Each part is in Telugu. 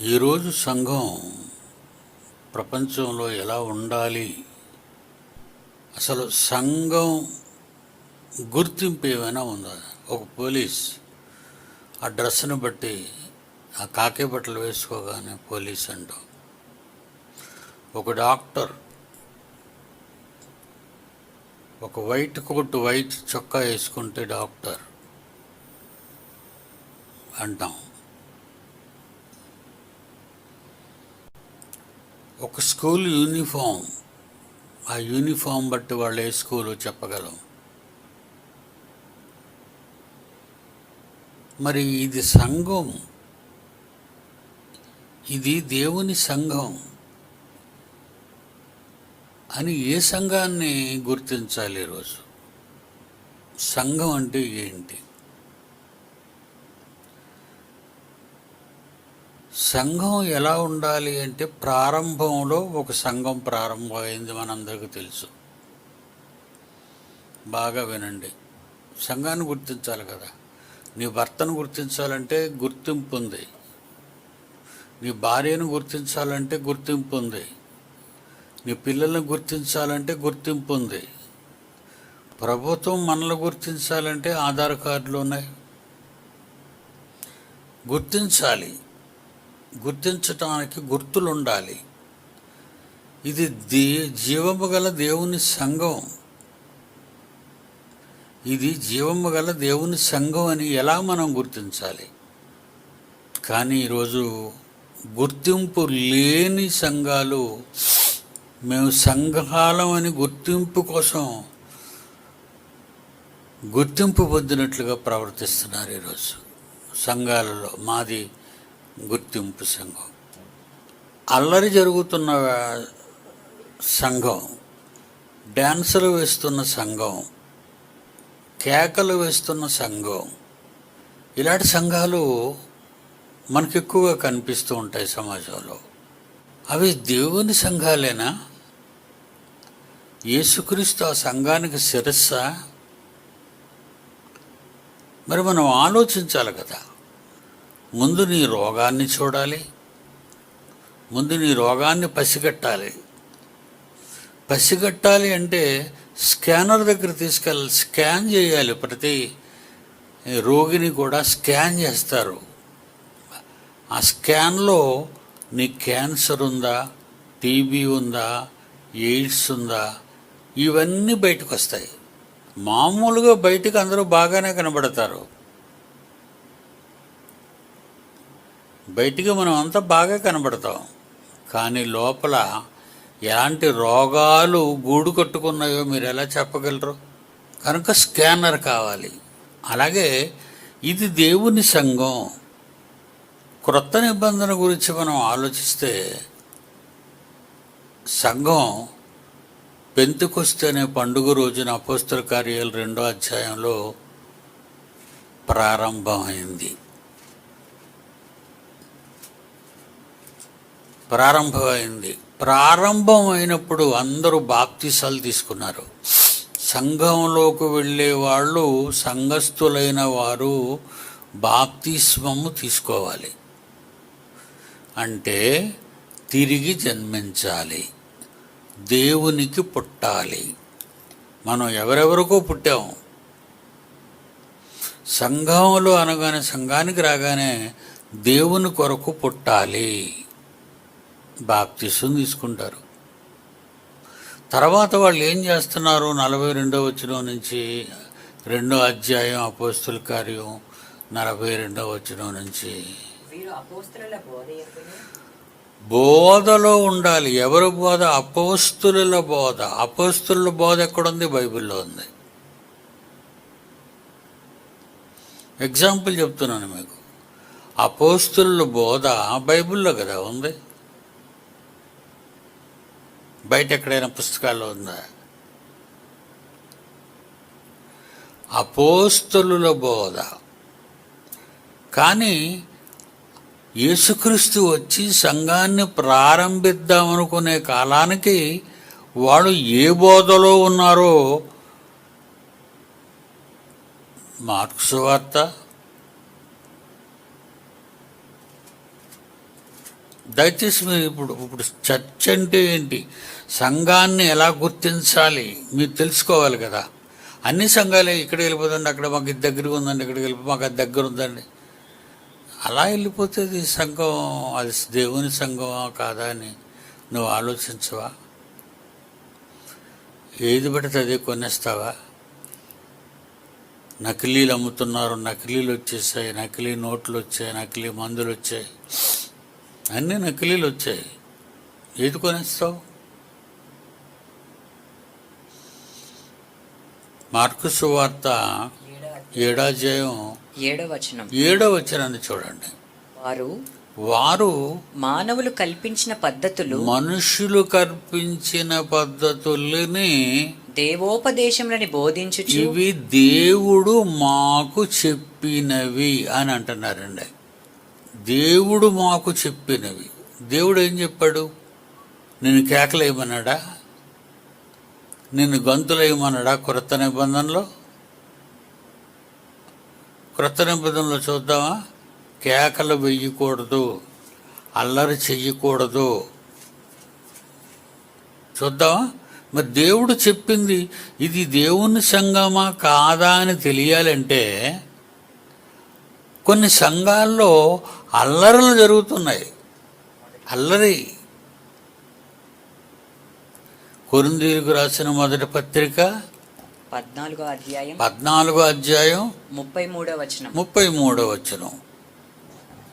ఈరోజు సంఘం ప్రపంచంలో ఎలా ఉండాలి? అసలు సంఘం గుర్తింపు ఏమైనా ఉందా? ఒక పోలీస్ ఆ డ్రెస్ను బట్టి ఆ కాకే బట్టలు వేసుకోగానే పోలీస్ అంటాం. ఒక డాక్టర్ ఒక వైట్ కోట్ వైట్ చొక్కా వేసుకుంటే డాక్టర్ అంటాం. ఒక స్కూల్ యూనిఫామ్ ఆ యూనిఫామ్ బట్టి వాళ్ళు ఏ స్కూలు చెప్పగలం? మరి ఇది సంఘం. ఇది దేవుని సంఘం అని ఏ సంఘాన్ని గుర్తించాలి ఈరోజు? సంఘం అంటే ఏంటి? సంఘం ఎలా ఉండాలి అంటే ప్రారంభంలో ఒక సంఘం ప్రారంభమైంది మనందరికీ తెలుసు. బాగా వినండి. సంఘాన్ని గుర్తించాలి కదా. నీ భర్తను గుర్తించాలంటే గుర్తింపు ఉంది. నీ భార్యను గుర్తించాలంటే గుర్తింపు ఉంది. నీ పిల్లల్ని గుర్తించాలంటే గుర్తింపు ఉంది. ప్రభుత్వం మనల్ని గుర్తించాలంటే ఆధార్ కార్డులు ఉన్నాయి. గుర్తించాలి. గుర్తించటానికి గుర్తులు ఉండాలి ఇది దే జీవము గల దేవుని సంఘం. ఇది జీవము గల దేవుని సంఘం అని ఎలా మనం గుర్తించాలి? కానీ ఈరోజు గుర్తింపు లేని సంఘాలు మేము సంఘాలం అని గుర్తింపు కోసం గుర్తింపు పొందినట్లుగా ప్రవర్తిస్తున్నారు ఈరోజు సంఘాలలో. మాది గుర్తింపు సంఘం. అల్లరి జరుగుతున్న సంఘం డ్యాన్సులు వేస్తున్న సంఘం కేకలు వేస్తున్న సంఘం ఇలాంటి సంఘాలు మనకు ఎక్కువగా కనిపిస్తూ ఉంటాయి సమాజంలో. అవి దేవుని సంఘాలేనా? యేసుక్రీస్తు ఆ సంఘానికి శిరస్సా? మరి మనం ఆలోచించాలి కదా. ముందు నీ రోగాన్ని చూడాలి. ముందు నీ రోగాన్ని పసిగట్టాలి. పసిగట్టాలి అంటే స్కానర్ దగ్గర తీసుకెళ్ళాలి స్కాన్ చేయాలి. ప్రతి రోగిని కూడా స్కాన్ చేస్తారు. ఆ స్కాన్లో నీ క్యాన్సర్ ఉందా టీబీ ఉందా ఎయిడ్స్ ఉందా ఇవన్నీ బయటకు వస్తాయి మామూలుగా బయటకు అందరూ బాగానే కనబడతారు. బయటికి మనం అంతా బాగా కనబడతాం. కానీ లోపల ఎలాంటి రోగాలు గూడు కట్టుకున్నాయో మీరు ఎలా చెప్పగలరు? కనుక స్కానర్ కావాలి. అలాగే ఇది దేవుని సంఘం. క్రొత్త నిబంధన గురించి మనం ఆలోచిస్తే సంఘం పెంతుకొస్తే అనే పండుగ రోజున అపోస్తల కార్యాలు రెండో అధ్యాయంలో ప్రారంభమైంది. ప్రారంభమైంది. ప్రారంభమైనప్పుడు అందరూ బాప్తిసాలు తీసుకున్నారు. సంఘంలోకి వెళ్ళే వాళ్ళు సంఘస్థులైన వారు బాప్తిస్మము తీసుకోవాలి. అంటే తిరిగి జన్మించాలి. దేవునికి పుట్టాలి. మనం ఎవరెవరికో పుట్టాం. సంఘంలో అనగానే సంఘానికి రాగానే దేవుని కొరకు పుట్టాలి. బాప్తిసం తీసుకుంటారు. తర్వాత వాళ్ళు ఏం చేస్తున్నారు? నలభై రెండో వచ్చిన నుంచి రెండో అధ్యాయం అపోస్తుల కార్యం నలభై రెండో వచ్చిన నుంచి. బోధలో ఉండాలి. ఎవరి బోధ? అపోస్తుల బోధ. అపోస్తుల బోధ ఎక్కడుంది? బైబిల్లో ఉంది. ఎగ్జాంపుల్ చెప్తున్నాను మీకు. అపోస్తుల బోధ బైబిల్లో కదా ఉంది? బయట ఎక్కడైనా పుస్తకాల్లో ఉందా? అపోస్తలుల బోధ. కానీ యేసుక్రీస్తు వచ్చి సంఘాన్ని ప్రారంభిద్దామనుకునే కాలానికి వాళ్ళు ఏ బోధలో ఉన్నారో మార్క్స్ వార్త దయచేసి మీరు ఇప్పుడు ఇప్పుడు చర్చ్ అంటే ఏంటి? సంఘాన్ని ఎలా గుర్తించాలి? మీరు తెలుసుకోవాలి కదా. అన్ని సంఘాలే ఇక్కడ వెళ్ళిపోదండి అక్కడ మాకు ఇది దగ్గరగా ఉందండి ఇక్కడికి వెళ్ళి మాకు అది దగ్గర ఉందండి. అలా వెళ్ళిపోతే ఇది సంఘం అది దేవుని సంఘమా కాదా అని నువ్వు ఆలోచించవా? ఏది పడితే అదే కొనేస్తావా? నకిలీలు అమ్ముతున్నారు నకిలీలు వచ్చేసాయి నకిలీ నోట్లు వచ్చాయి నకిలీ మందులు వచ్చాయి. అన్నీ నకిలీలు వచ్చాయి. ఏది కొనేస్తావు? మార్కు సువార్త ఏడవ ఏడాధ్యాయం ఏడవ వచనం ఏడో వచ్చినంది చూడండి. వారు వారు మానవులు కల్పించిన పద్ధతులు మనుషులు కల్పించిన పద్ధతుల్ని దేవోపదేశములని బోధించుచు ఇవి దేవుడు మాకు చెప్పినవి అని అంటున్నారండి. దేవుడు మాకు చెప్పినవి. దేవుడు ఏం చెప్పాడు? నేను కేకలేయమన్నాడా? నిన్ను గంతులేయమన్నాడా క్రొత్త నిబంధనలో? క్రొత్త నిబంధనలో చూద్దామా? కేకలు వెయ్యకూడదు అల్లరి చెయ్యకూడదు. చూద్దామా? మరి దేవుడు చెప్పింది ఇది దేవుని సంగమా కాదా అని తెలియాలంటే కొన్ని సంఘాల్లో అల్లరలు జరుగుతున్నాయి. అల్లరి. కొరిందీలకు రాసిన మొదటి పత్రిక పద్నాలుగో అధ్యాయం పద్నాలుగో అధ్యాయం ముప్పై మూడో వచనం. ముప్పై మూడో వచనం.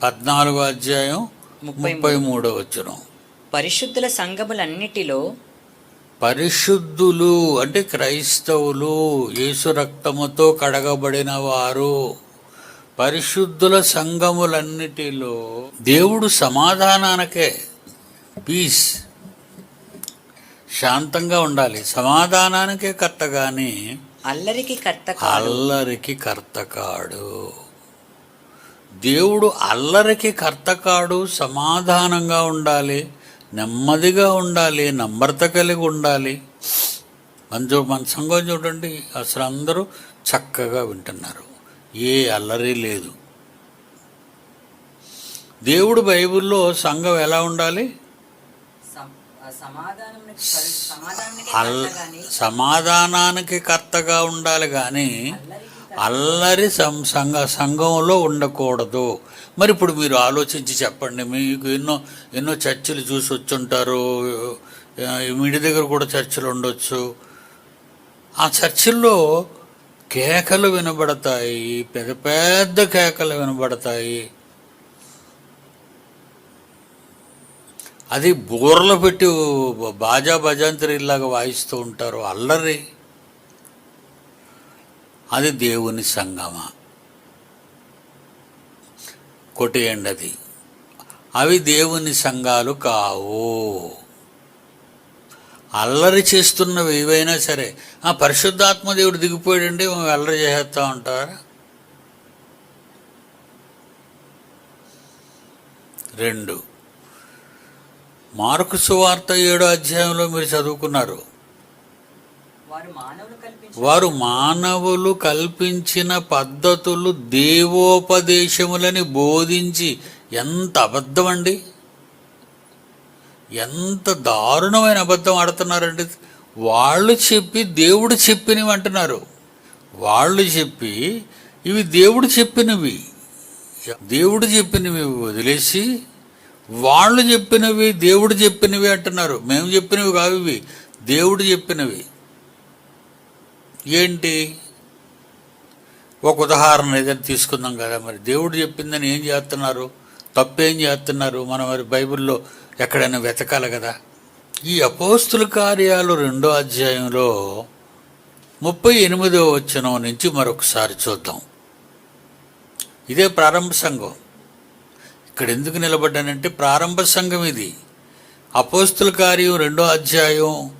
పద్నాలుగో అధ్యాయం ముప్పై ముప్పై మూడో వచనం. పరిశుద్ధుల సంఘములన్నిటిలో పరిశుద్ధులు అంటే క్రైస్తవులు యేసు రక్తముతో కడగబడిన వారు. పరిశుద్ధుల సంఘములన్నిటిలో దేవుడు సమాధానానికే పీస్ శాంతంగా ఉండాలి. సమాధానానికే కర్త కానీ అల్లరికి కర్త అల్లరికి కర్త కాడు దేవుడు అల్లరికి కర్త కాడు సమాధానంగా ఉండాలి నెమ్మదిగా ఉండాలి నమ్రత కలిగి ఉండాలి. మన చూ- మన సంఘం చూడండి. అసలు అందరూ చక్కగా వింటున్నారు. ఏ అల్లరి లేదు. దేవుడు బైబిల్లో సంఘం ఎలా ఉండాలి? సమాధానానికి కర్తగా ఉండాలి కానీ అల్లరి సంఘ సంఘంలో ఉండకూడదు. మరి ఇప్పుడు మీరు ఆలోచించి చెప్పండి. మీకు ఎన్నో ఎన్నో చర్చిలు చూసి వచ్చుంటారు. ఆ, మీ ఇంటి దగ్గర కూడా చర్చిలు ఉండొచ్చు. ఆ చర్చిల్లో కేకలు వినబడతాయి. పెద్ద పెద్ద కేకలు వినబడతాయి. అది బోర్లు పెట్టి బాజా భజంత్రిలాగా వాయిస్తూ ఉంటారు అల్లరి. అది దేవుని సంగమ. కొట్టేయండి అది. అవి దేవుని సంఘాలు కావు. అల్లరి చేస్తున్నవి ఏవైనా సరే. ఆ పరిశుద్ధాత్మ దేవుడు దిగిపోయాడండి మేము అల్లరి చేసేస్తా ఉంటారా? రెండు. మార్కు సువార్త ఏడో అధ్యాయంలో మీరు చదువుకున్నారు. వారు మానవులు కల్పించిన వారు మానవులు కల్పించిన పద్ధతులు దేవోపదేశములని బోధించి ఎంత అబద్ధం అండి ఎంత దారుణమైన అబద్ధం ఆడుతున్నారండి. వాళ్ళు చెప్పి దేవుడు చెప్పినవి అంటున్నారు. వాళ్ళు చెప్పి ఇవి దేవుడు చెప్పినవి. దేవుడు చెప్పినవి వదిలేసి వాళ్ళు చెప్పినవి దేవుడు చెప్పినవి అంటున్నారు. మేము చెప్పినవి కావు ఇవి. దేవుడు చెప్పినవి. ఏంటి? ఒక ఉదాహరణ ఏదైనా తీసుకుందాం కదా మరి. దేవుడు చెప్పిందని ఏం చేస్తున్నారు? తప్పేం చేస్తున్నారు? మనం మరి బైబిల్లో ఎక్కడైనా వెతకాలి కదా. ఈ అపోస్తుల కార్యాలు రెండో అధ్యాయంలో ముప్పై ఎనిమిదో వచనం నుంచి మరొకసారి చూద్దాం. ఇదే ప్రారంభ సంఘం. ఇక్కడ ఎందుకు నిలబడ్డానంటే ప్రారంభ సంఘం ఇది. అపోస్తుల కార్యం రెండో అధ్యాయం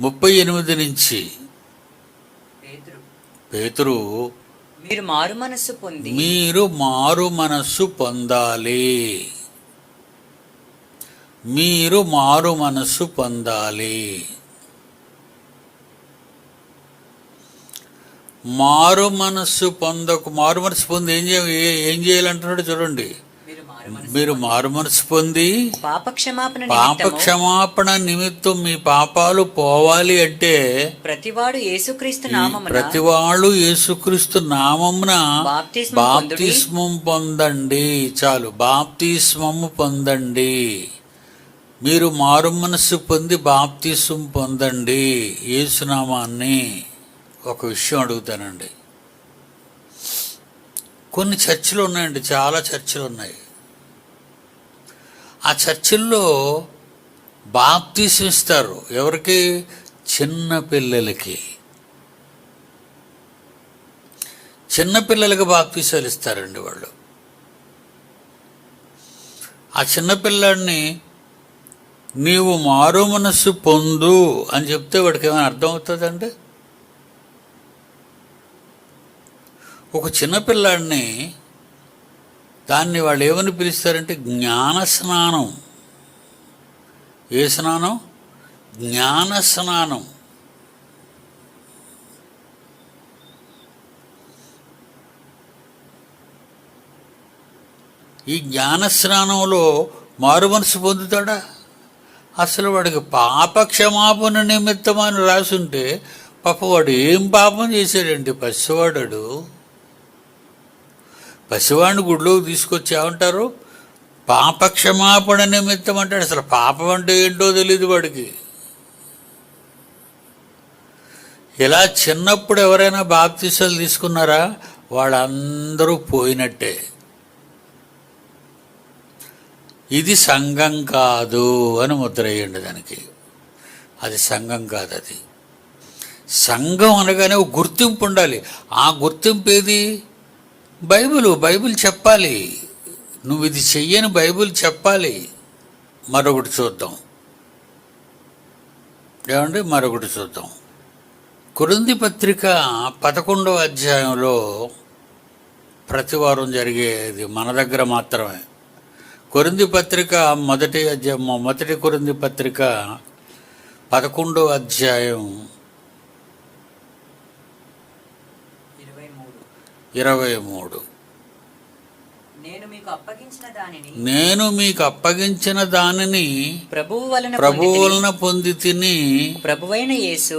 ముప్పై ఎనిమిది నుంచి పేతురు. పేతురు మీరు మారు మనస్సు పొంది మీరు మారు మనస్సు పొందాలి. మీరు మారు మనస్సు పొందాలి. మారు మనస్సు పొందకు మారు మనస్సు పొంది ఏం చేయ ఏ- చేయాలంటున్నాడు చూడండి. మీరు మారు మనసు మనసు పొంది పాప క్షమాపణ పాప నిమిత్తము క్షమాపణ నిమిత్తం మీ పాపాలు పోవాలి అంటే ప్రతివాడు యేసుక్రీస్తు నామమున ప్రతి వాళ్ళు యేసుక్రీస్తు నామమున. బాప్తిస్మం పొందండి. చాలు బాప్తిస్మము పొందండి. మీరు మారు మనస్సు పొంది బాప్తీసం పొందండి ఏసునామాన్ని ఒక విషయం అడుగుతానండి. కొన్ని చర్చలు ఉన్నాయండి చాలా చర్చిలు ఉన్నాయి. ఆ చర్చిల్లో బాప్తీసం ఇస్తారు. ఎవరికి? చిన్న పిల్లలకి. చిన్నపిల్లలకి బాప్తీసాలు ఇస్తారండి వాళ్ళు. ఆ చిన్నపిల్లాడిని నీవు మారు మనస్సు పొందు అని చెప్తే వాడికి ఏమైనా అర్థమవుతుందండి? ఒక చిన్న పిల్లాడిని దాన్ని వాళ్ళు ఏమని పిలుస్తారంటే జ్ఞాన స్నానం. ఏ స్నానం? జ్ఞాన స్నానం. ఈ జ్ఞాన స్నానంలో మారు మనసు పొందుతాడా? అసలు వాడికి పాప క్షమాపణ నిమిత్తం అని రాసుంటే పాప వాడు ఏం పాపం చేశాడండి? పసివాడు పసివాడిని గుడిలోకి తీసుకొచ్చి ఏమంటారు? పాప క్షమాపణ నిమిత్తం అంటాడు. అసలు పాపం అంటే ఏంటో తెలియదు వాడికి. ఇలా చిన్నప్పుడు ఎవరైనా బాప్తీసాలు తీసుకున్నారా? వాళ్ళందరూ పోయినట్టే. ఇది సంఘం కాదు అని ముద్రయ్యండి దానికి. అది సంఘం కాదు అది. సంఘం అనగానే ఒక గుర్తింపు ఉండాలి. ఆ గుర్తింపు ఏది? బైబిల్ బైబిల్ చెప్పాలి. నువ్వు ఇది చెయ్యని బైబిల్ చెప్పాలి. మరొకటి చూద్దాం. ఏమండి? మరొకటి చూద్దాం. కురుంది పత్రిక పదకొండవ అధ్యాయంలో ప్రతివారం జరిగేది మన దగ్గర మాత్రమే. కొరింది పత్రిక మొదటి అధ్యాయం మొదటి కొరింది పత్రిక పదకొండవ అధ్యాయం ఇరవై మూడు నేను మీకు అప్పగించిన దానిని నేను మీకు అప్పగించిన దానిని ప్రభువు వలన ప్రభు. వలన పొంది తిని ప్రభువైన యేసు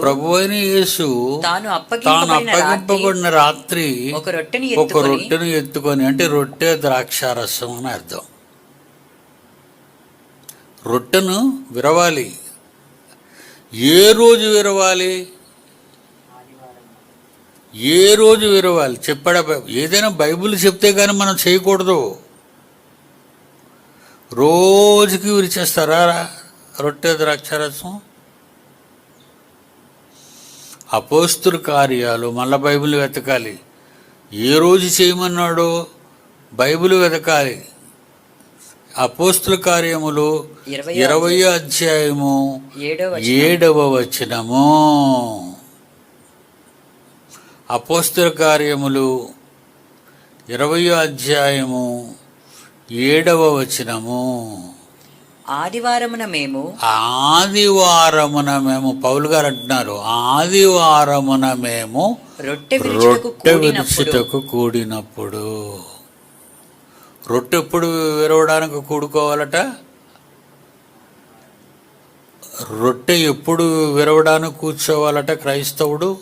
యేసు తాను అప్పగింపబడిన రాత్రి ఒక రొట్టెని ఒక ఎత్తుకొని రొట్టెను ఎత్తుకొని అంటే రొట్టె ద్రాక్షారసం అని అర్థం రొట్టెను విరవాలి. ఏ రోజు విరవాలి? ఏ రోజు విరవాలి? చెప్పాడా ఏదైనా బైబిల్ చెప్తే కానీ మనం చేయకూడదు. రోజుకి విరిచేస్తారా రొట్టె ద్రాక్షారసం అపోస్తుల కార్యాలు మళ్ళా బైబిల్ వెతకాలి. ఏ రోజు చేయమన్నాడో? బైబిల్ వెతకాలి. అపోస్తుల కార్యములు ఇరవై అధ్యాయము ఏడవ వచనము. అపోస్తుల కార్యములు ఇరవై అధ్యాయము ఏడవ వచనము. ఆదివారమున మేము ఆదివారమున మేము పౌలు గారు అంటున్నారు ఆదివారమున మేము రొట్టె రొట్టె విరుచుటకు కూడినప్పుడు. రొట్టెప్పుడు విరవడానికి కూడుకోవాలట? రొట్టె ఎప్పుడు విరవడానికి కూర్చోవాలట క్రైస్తవుడు?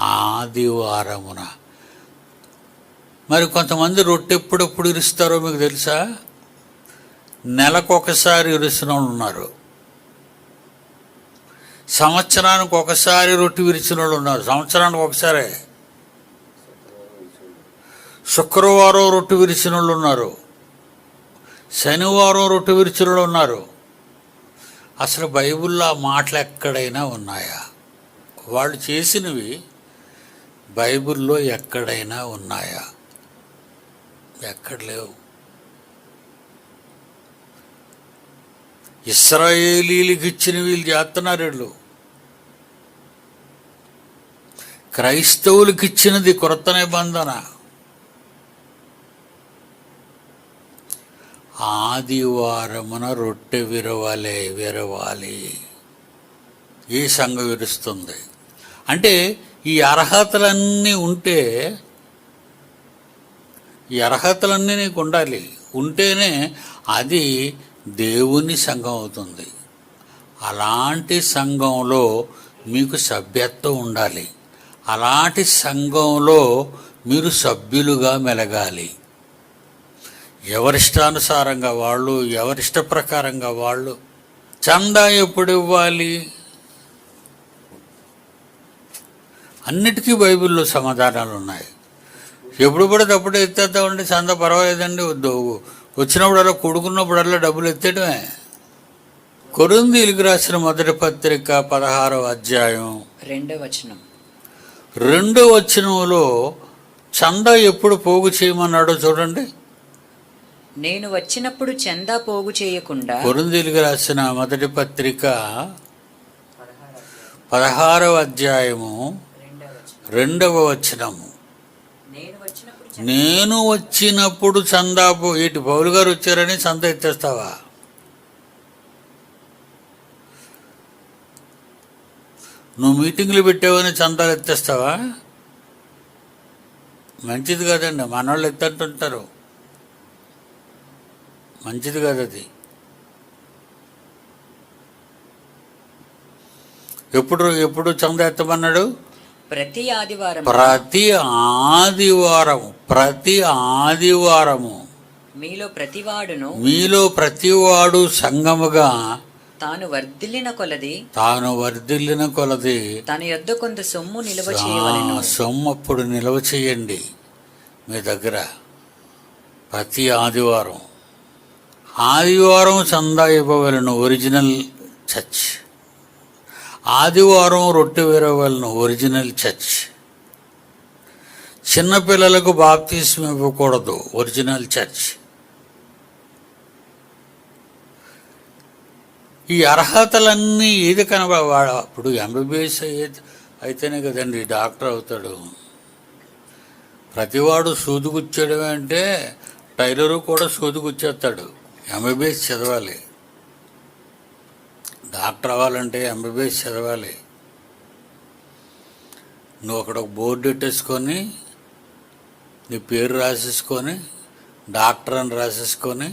ఆదివారమున. మరి కొంతమంది రొట్టె ఎప్పుడెప్పుడు ఇరుస్తారో మీకు తెలుసా? నెలకొకసారి ఇరుసిన వాళ్ళు ఉన్నారు. సంవత్సరానికి ఒకసారి రొట్టె విరిచిన వాళ్ళు ఉన్నారు. సంవత్సరానికి ఒకసారే శుక్రవారం రొట్టె విరిచిన వాళ్ళు ఉన్నారు. శనివారం రొట్టె విరిచిన వాళ్ళు ఉన్నారు. అసలు బైబిల్లో మాటలు ఎక్కడైనా ఉన్నాయా? వాళ్ళు చేసినవి బైబిల్లో ఎక్కడైనా ఉన్నాయా? ఎక్కడ లేవు. ఇస్రాయేలీలకు ఇచ్చిన వీళ్ళు చేస్తున్నారు వీళ్ళు. క్రైస్తవులకు ఇచ్చినది కొరత నిబంధన. ఆదివారమున రొట్టె విరవలే విరవాలి. ఈ సంఘం విరుస్తుంది. అంటే ఈ అర్హతలన్నీ ఉంటే ఈ అర్హతలన్నీ నీకు ఉండాలి. ఉంటేనే అది దేవుని సంఘం అవుతుంది. అలాంటి సంఘంలో మీకు సభ్యత్వం ఉండాలి. అలాంటి సంఘంలో మీరు సభ్యులుగా మెలగాలి. ఎవరిష్టానుసారంగా వాళ్ళు ఎవరిష్ట ప్రకారంగా వాళ్ళు. చందా ఎప్పుడు ఇవ్వాలి? అన్నిటికీ బైబిల్లో సమాధానాలు ఉన్నాయి. ఎప్పుడు పడితే అప్పుడు ఎత్తేద్దామండి చందా పర్వాలేదండి వద్దు. వచ్చినప్పుడల్లా కొడుకున్నప్పుడల్లా డబ్బులు ఎత్తేయడమే. కొరిందీలకు రాసిన మొదటి పత్రిక పదహారవ అధ్యాయం. రెండో వచనం. రెండో వచనంలో చందా ఎప్పుడు పోగు చేయమన్నాడో చూడండి. నేను వచ్చినప్పుడు చందా పోగు చేయకుండా కొరిందీలకు రాసిన మొదటి పత్రిక పదహారవ అధ్యాయము రెండవ వచనం. రెండవ వచనము నేను వచ్చినప్పుడు చందా పో ఇటు పౌలు గారు వచ్చారని చందా ఎత్తేస్తావా? నువ్వు మీటింగ్లు పెట్టావని చందాలు ఎత్తేస్తావా? మంచిది కాదండి మనవాళ్ళు ఎత్తంటుంటారు. మంచిది కాదు అది. ఎప్పుడు ఎప్పుడు చందా ఎత్తమన్నాడు ప్రతి ఆదివారం ప్రతి ఆదివారం ప్రతి ఆదివారము. మీలో ప్రతివాడును మీలో ప్రతివాడు సంగముగా తాను వర్ధిల్లిన కొలది. తాను వర్ధిల్లిన కొలది. తన యొద్ద కొంత సొమ్ము నిల్వ చేయవలెను. ఆ సొమ్ము అప్పుడు నిల్వ చేయండి మీ దగ్గర. ప్రతి ఆదివారం. ఆదివారం చందా ఇవ్వవలను ఒరిజినల్ చర్చ్. ఆదివారం రొట్టె వేరవలను ఒరిజినల్ చర్చ్. చిన్నపిల్లలకు బాప్తీసం ఇవ్వకూడదు ఒరిజినల్ చర్చ్. ఈ అర్హతలన్నీ ఏది కనబడవాడు? అప్పుడు ఎంబీబీఎస్ అయ్యే అయితేనే కదండి డాక్టర్ అవుతాడు. ప్రతివాడు సూది అంటే టైలరు కూడా సూది గుచ్చేస్తాడు ఎంబీబీఎస్ చదవాలి. డాక్టర్ అవ్వాలంటే ఎంబీబీఎస్ చదవాలి. నువ్వు అక్కడ ఒక బోర్డు పెట్టేసుకొని నీ పేరు రాసేసుకొని డాక్టర్ అని రాసేసుకొని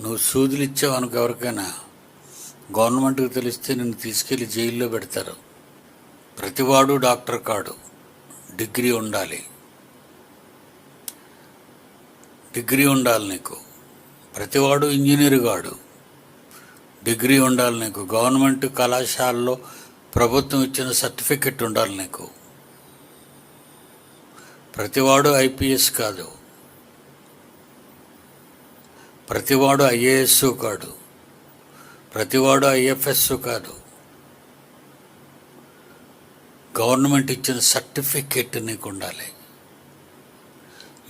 నువ్వు సూదులు ఇచ్చావు అనుకు ఎవరికైనా గవర్నమెంట్కి తెలిస్తే నిన్ను తీసుకెళ్ళి జైల్లో పెడతారు. ప్రతివాడు డాక్టర్ కాడు. డిగ్రీ ఉండాలి. డిగ్రీ ఉండాలి నీకు. ప్రతివాడు ఇంజనీర్ కాడు. డిగ్రీ ఉండాలి నీకు. గవర్నమెంట్ కళాశాలలో ప్రభుత్వం ఇచ్చిన సర్టిఫికెట్ ఉండాలి నీకు. ప్రతివాడు ఐపీఎస్ కాదు. ప్రతివాడు ఐఏఎస్ కాడు. ప్రతివాడు ఐఎఫ్ఎస్ కాదు. గవర్నమెంట్ ఇచ్చిన సర్టిఫికెట్ నీకు ఉండాలి.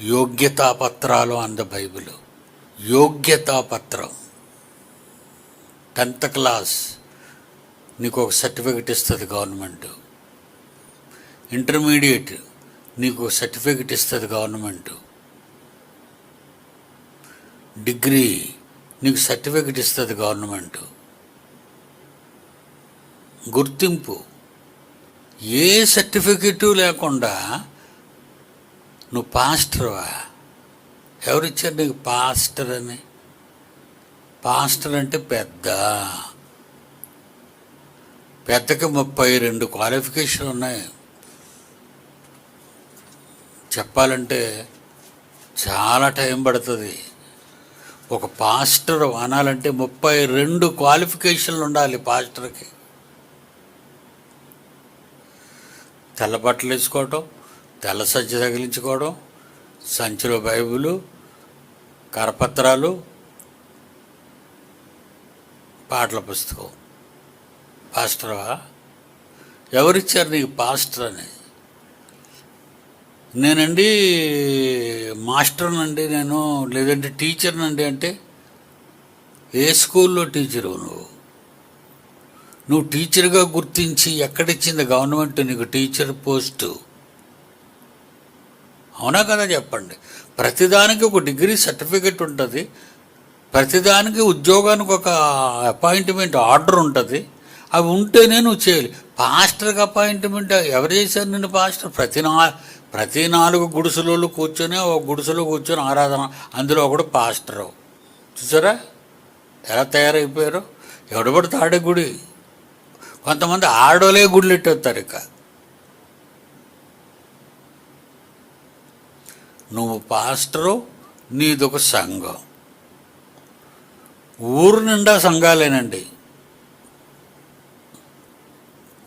యోగ్యతాపత్రాలు అంద బైబిలు. యోగ్యతా పత్రం టెన్త్ క్లాస్. నీకు ఒక సర్టిఫికెట్ ఇస్తుంది గవర్నమెంట్. ఇంటర్మీడియట్. నీకు సర్టిఫికెట్ ఇస్తుంది గవర్నమెంట్. డిగ్రీ. నీకు సర్టిఫికెట్ ఇస్తుంది గవర్నమెంట్. గుర్తింపు. ఏ సర్టిఫికెటు లేకుండా నువ్వు పాస్టర్వా? ఎవరిచ్చారు నీకు పాస్టర్ అని? పాస్టర్ అంటే పెద్ద. పెద్దకి ముప్పై రెండు క్వాలిఫికేషన్ ఉన్నాయి. చెప్పాలంటే చాలా టైం పడుతుంది. ఒక పాస్టర్ అనాలంటే ముప్పై రెండు క్వాలిఫికేషన్లు ఉండాలి పాస్టర్కి. తెల్ల బట్టలు వేసుకోవటం తెల్ల సంచి తగిలించుకోవడం సంచిలో బైబిలు కరపత్రాలు పాటల పుస్తకం. పాస్టర్వా ఎవరిచ్చారు నీకు పాస్టర్ అని? నేనండి మాస్టర్నండి నేను లేదంటే టీచర్నండి అంటే ఏ స్కూల్లో టీచరు నువ్వు? నువ్వు టీచర్గా గుర్తించి ఎక్కడిచ్చింది గవర్నమెంట్ నీకు టీచర్ పోస్టు? అవునా కదా చెప్పండి. ప్రతిదానికి ఒక డిగ్రీ సర్టిఫికెట్ ఉంటుంది. ప్రతిదానికి ఉద్యోగానికి ఒక అపాయింట్మెంట్ ఆర్డర్ ఉంటుంది. అవి ఉంటేనే నువ్వు చేయాలి. పాస్టర్కి అపాయింట్మెంట్ ఎవరు చేశారు నిన్ను పాస్టర్? ప్రతి నా ప్రతి నాలుగు గుడిసెలు కూర్చొని ఒక గుడిసెలో కూర్చొని ఆరాధన. అందులో ఒకడు పాస్టరు. చూసారా? ఎలా తయారైపోయారు? ఎవడబడితే ఆడే గుడి. కొంతమంది ఆడోలే గుళ్ళు ఇట్టేస్తారు ఇక. నువ్వు పాస్టరు నీదొక సంఘం. ఊరు నిండా సంఘాలేనండి.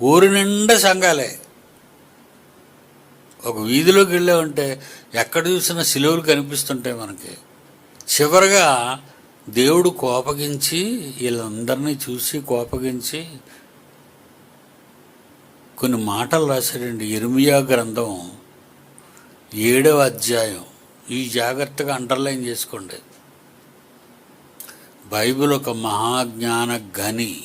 ఊరి నిండా సంఘాలే. ఒక వీధిలోకి వెళ్ళామంటే ఎక్కడ చూసినా సిలువలు కనిపిస్తుంటాయి మనకి. చివరగా దేవుడు కోపగించి వీళ్ళందరినీ చూసి కోపగించి కొన్ని మాటలు రాశాడండి. ఇర్మియా గ్రంథం ఏడవ అధ్యాయం. ఈ జాగ్రత్తగా అండర్లైన్ చేసుకోండి. బైబిల్ ఒక మహాజ్ఞాన గని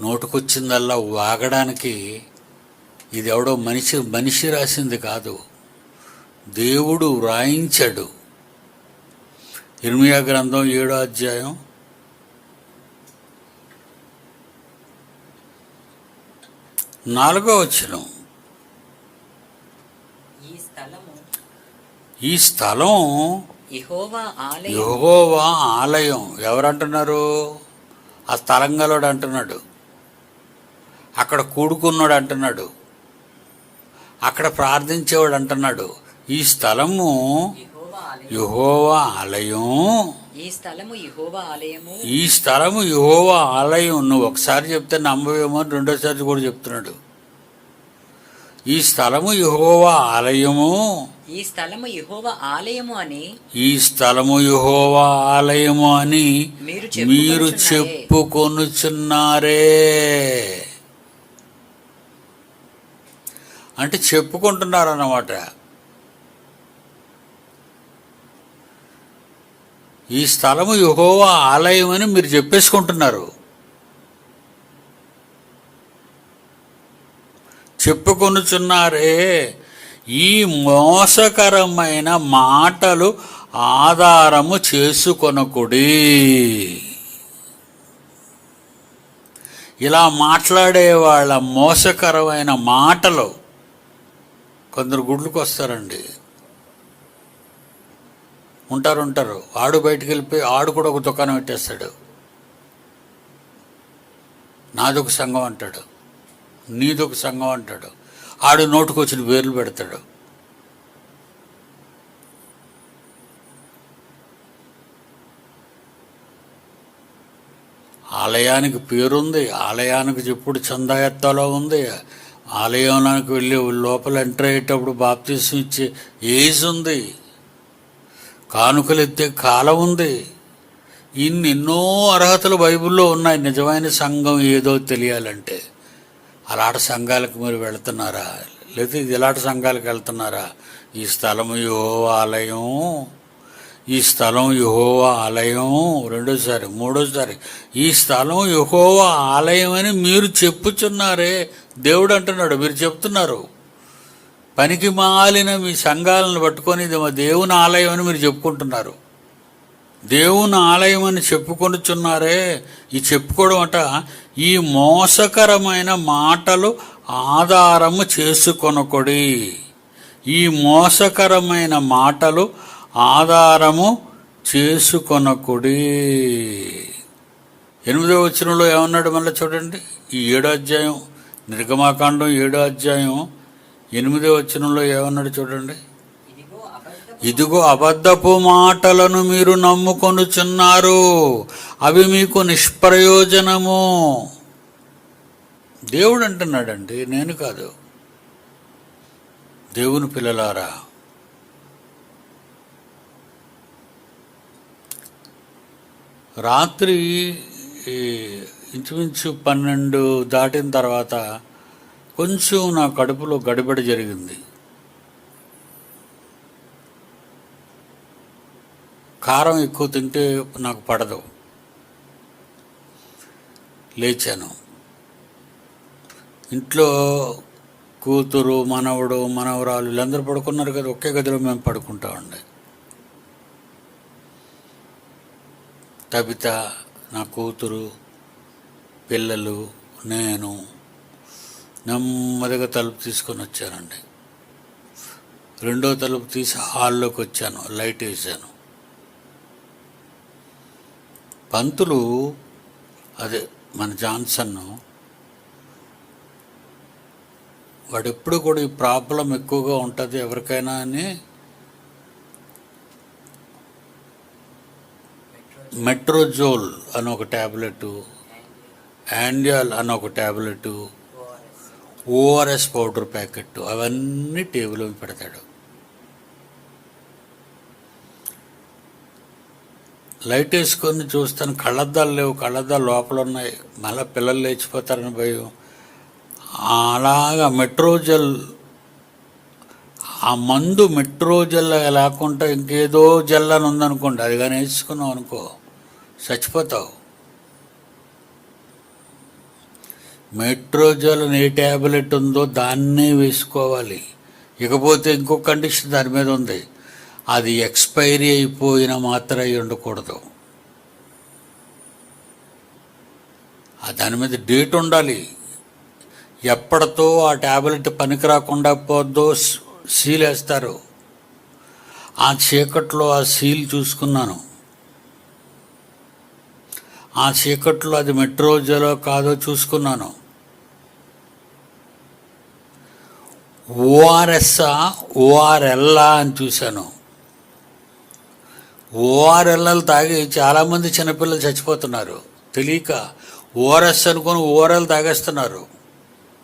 నోటుకొచ్చిందల్లా వాగడానికి ఇది ఎవడో మనిషి మనిషి రాసింది కాదు. దేవుడు వ్రాయించాడు. ఇర్మియా గ్రంథం ఏడో అధ్యాయం. నాలుగో వచ్చిన ఈ స్థలము ఈ స్థలం యెహోవా ఆలయం. ఎవరంటున్నారు? ఆ స్థలం గలవాడు అంటున్నాడు. అక్కడ కూడుకున్నాడు అంటున్నాడు. అక్కడ ప్రార్థించేవాడు అంటున్నాడు. ఈ స్థలము యెహోవా ఆలయం. ఈ స్థలము యెహోవా ఆలయము. ఈ స్థలము యెహోవా ఆలయం. నువ్వు ఒకసారి చెప్తే నమ్మవేమో అని రెండోసారి కూడా చెప్తున్నాడు. ఈ స్థలము యెహోవా ఆలయము. ఈ స్థలము యెహోవా ఆలయము అని ఈ స్థలము యెహోవా ఆలయము అని మీరు చెప్పుకొనుచున్నారే. అంటే చెప్పుకుంటున్నారన్నమాట. ఈ స్థలము యెహోవా ఆలయం అని మీరు చెప్పేసుకుంటున్నారు. చెప్పుకొనుచున్నారే. ఈ మోసకరమైన మాటలు ఆధారము చేసుకొనకుడి. ఇలా మాట్లాడే వాళ్ళ మోసకరమైన మాటలు కొందరు గుడ్లకు వస్తారండి. ఉంటారు ఉంటారు. ఆడు బయటికి వెళ్ళిపోయి ఆడు కూడా ఒక దుకాణం పెట్టేస్తాడు. నాదొక సంఘం అంటాడు. నీదొక సంఘం అంటాడు. ఆడు నోటుకొచ్చిన పేర్లు పెడతాడు. ఆలయానికి పేరుంది ఆలయానికి చెప్పుడు చందా ఎత్తాలో ఉంది. ఆలయానికి వెళ్ళి లోపల ఎంటర్ అయ్యేటప్పుడు బాప్తీసం ఇచ్చే ఏజ్ ఉంది. కానుకలు ఎత్తే కాలం ఉంది. ఇన్ని ఎన్నో అర్హతలు బైబిల్లో ఉన్నాయి. నిజమైన సంఘం ఏదో తెలియాలంటే. అలాంటి సంఘాలకు మీరు వెళ్తున్నారా? లేకపోతే ఇలాంటి సంఘాలకు వెళ్తున్నారా? ఈ స్థలం యెహోవా ఆలయం ఈ స్థలం యెహోవా ఆలయం రెండోసారి మూడోసారి ఈ స్థలం యెహోవా ఆలయం అని మీరు చెప్పుచున్నారే దేవుడు అంటున్నాడు మీరు చెప్తున్నారు. పనికి మాలిన మీ సంఘాలను పట్టుకొని ఇది మా దేవుని ఆలయం అని మీరు చెప్పుకుంటున్నారు. దేవుని ఆలయం అని చెప్పుకొనుచున్నారే. ఈ చెప్పుకోవడం అట ఈ మోసకరమైన మాటలు ఆధారము చేసుకొనకొడి. ఈ మోసకరమైన మాటలు ఆధారము చేసుకొనకుడి. ఎనిమిదో వచనంలో ఏమన్నాడు మళ్ళీ చూడండి. ఈ ఏడో అధ్యాయం నిర్గమాకాండం ఏడో అధ్యాయం ఎనిమిదో వచనంలో ఏమన్నాడు చూడండి. ఇదిగో అబద్ధపు మాటలను మీరు నమ్ముకొనుచున్నారు. అవి మీకు నిష్ప్రయోజనము. దేవుడు అంటున్నాడండి నేను కాదు. దేవుని పిల్లలారా రాత్రి ఇంచుమించు పన్నెండు దాటిన తర్వాత కొంచెం నా కడుపులో గడిబడి జరిగింది. కారం ఎక్కువ తింటే నాకు పడదు. లేచాను. ఇంట్లో కూతురు మనవడు మనవరాలు వీళ్ళందరూ పడుకున్నారు కదా ఒకే గదిలో మేము పడుకుంటామండి తబిత నా కూతురు పిల్లలు నేను నెమ్మదిగా తలుపు తీసుకొని వచ్చానండి. రెండో తలుపు తీసి హాల్లోకి వచ్చాను లైట్ వేసాను పంతులు అదే మన జాన్సన్ వాడు ఎప్పుడు కూడా ఈ ప్రాబ్లం ఎక్కువగా ఉంటుంది ఎవరికైనా అని మెట్రోజోల్ అని ఒక ట్యాబ్లెట్ యాండియాల్ అని ఒక ట్యాబ్లెట్ ఓఆర్ఎస్ పౌడర్ ప్యాకెట్ అవన్నీ టేబుల్ మీద పెడతాడు. లైట్ వేసుకొని చూస్తాను. కళ్ళద్దాలు లేవు. కళ్ళద్దాలు లోపల ఉన్నాయి మళ్ళీ పిల్లలు లేచిపోతారని భయం. అలాగా మెట్రోజెల్ ఆ మందు మెట్రోజెల్ లేకుండా ఇంకేదో జెల్ అని ఉందనుకోండి. అది కానీ వేసుకున్నావు అనుకో చచ్చిపోతావు. మెట్రోజెల్ ఏ ట్యాబ్లెట్ ఉందో దాన్నే వేసుకోవాలి. ఇకపోతే ఇంకో కండిషన్ దాని మీద ఉంది. అది ఎక్స్పైరీ అయిపోయిన మాత్రం అయి ఉండకూడదు దాని మీద డేట్ ఉండాలి. ఎప్పటితో ఆ ట్యాబ్లెట్ పనికి రాకుండా పోద్దో సీల్ వేస్తారు ఆ చీకట్లో ఆ సీల్ చూసుకున్నాను. ఆ చీకట్లో అది మెట్రోజలో కాదో చూసుకున్నాను. ఓఆర్ఎస్ఆ ఓఆర్ఎల్లా అని చూశాను. ఓఆర్ఎల్ఎల్ తాగి చాలామంది చిన్నపిల్లలు చచ్చిపోతున్నారు. తెలియక ఓఆర్ఎస్ అనుకొని ఓఆర్ఎల్ తాగేస్తున్నారు.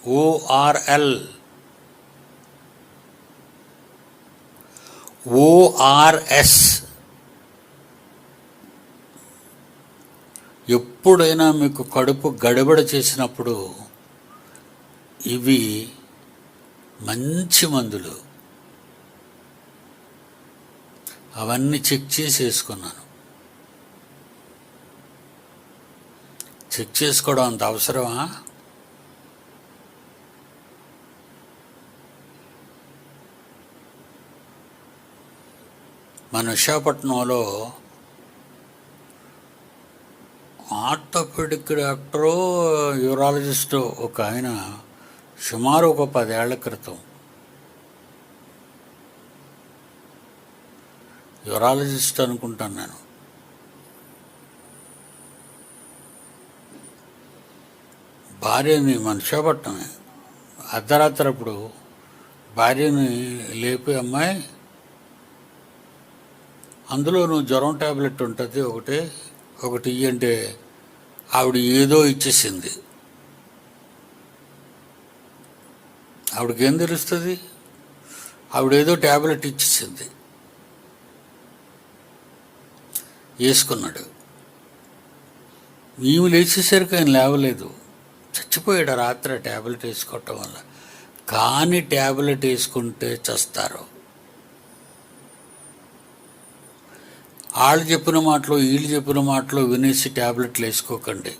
ఓఆర్ఎల్. ఓఆర్ఎస్. ఎప్పుడైనా మీకు కడుపు గడబడ చేసినప్పుడు ఇవి మంచి మందులు. అవన్నీ చెక్ చేసి వేసుకున్నాను చెక్ చేసుకోవడం అంత అవసరమా? మన విశాఖపట్నంలో ఆర్థోపెడిక్ డాక్టరు యూరాలజిస్టు ఒక ఆయన సుమారు ఒక పదేళ్ళ క్రితం యూరాలజిస్ట్ అనుకుంటాను నేను. భార్యని మన అర్ధరాత్రప్పుడు అర్ధరాత్రి అప్పుడు భార్యని లేపి అమ్మాయి అందులో నువ్వు జ్వరం ట్యాబ్లెట్ ఉంటుంది ఒకటి ఒకటి అంటే ఆవిడ ఏదో ఇచ్చేసింది. ఆవిడకి ఏం తెలుస్తుంది? ఆవిడ ఏదో ట్యాబ్లెట్ ఇచ్చేసింది. వేసుకున్నాడు మేము లేచేసరికి ఆయన లేవలేదు. చచ్చిపోయాడు రాత్రి ట్యాబ్లెట్ వేసుకోవటం వల్ల. కానీ ట్యాబ్లెట్ వేసుకుంటే చస్తారు. వాళ్ళు చెప్పిన మాటలు వీళ్ళు చెప్పిన మాటలు వినేసి ట్యాబ్లెట్లు వేసుకోకండి.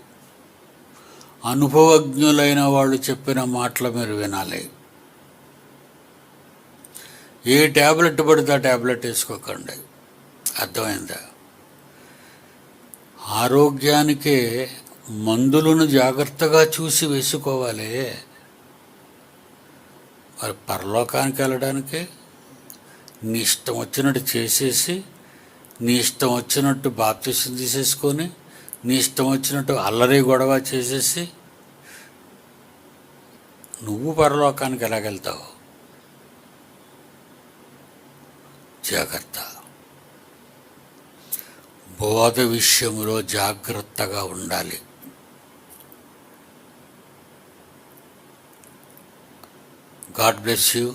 అనుభవజ్ఞులైన వాళ్ళు చెప్పిన మాటలు మీరు వినాలి. ఏ ట్యాబ్లెట్ పడితే ఆ ట్యాబ్లెట్ వేసుకోకండి. అర్థమైందా? ఆరోగ్యానికే మందులను జాగ్రత్తగా చూసి వేసుకోవాలి. మరి పరలోకానికి వెళ్ళడానికి? నీ ఇష్టం వచ్చినట్టు చేసేసి నీ ఇష్టం వచ్చినట్టు బాప్తీసం తీసేసుకొని నీ ఇష్టం వచ్చినట్టు అల్లరి గొడవ చేసేసి నువ్వు పరలోకానికి ఎలాగెళ్తావు? జాగ్రత్త. బోధ విషయంలో జాగ్రత్తగా ఉండాలి. God bless you.